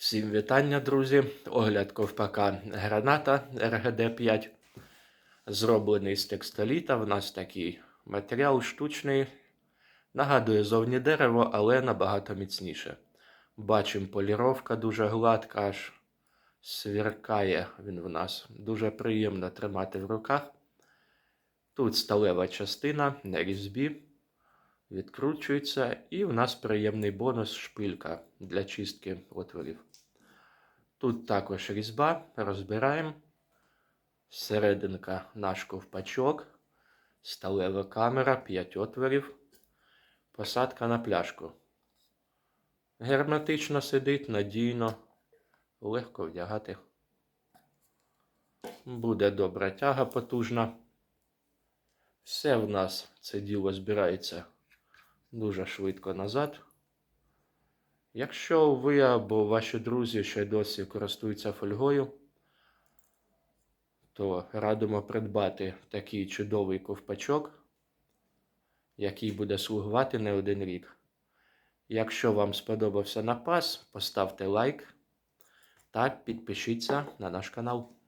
Всім вітання, друзі! Огляд ковпака Граната РГД-5. Зроблений з текстоліта. В нас такий матеріал штучний. Нагадує зовні дерево, але набагато міцніше. Бачимо, поліровка дуже гладка, аж сверкає він в нас. Дуже приємно тримати в руках. Тут сталева частина на різьбі. Відкручується, і в нас приємний бонус шпилька для чистки отворів. Тут також різьба, розбираємо. Серединка наш ковпачок, сталева камера, 5 отворів, посадка на пляшку. Герметично сидить, надійно, легко вдягати. Буде добра тяга потужна. Все в нас це діло збирається дуже швидко назад. Якщо ви або ваші друзі ще досі користуються фольгою, то радимо придбати такий чудовий ковпачок, який буде слугувати не один рік. Якщо вам сподобався напас, поставте лайк та підпишіться на наш канал.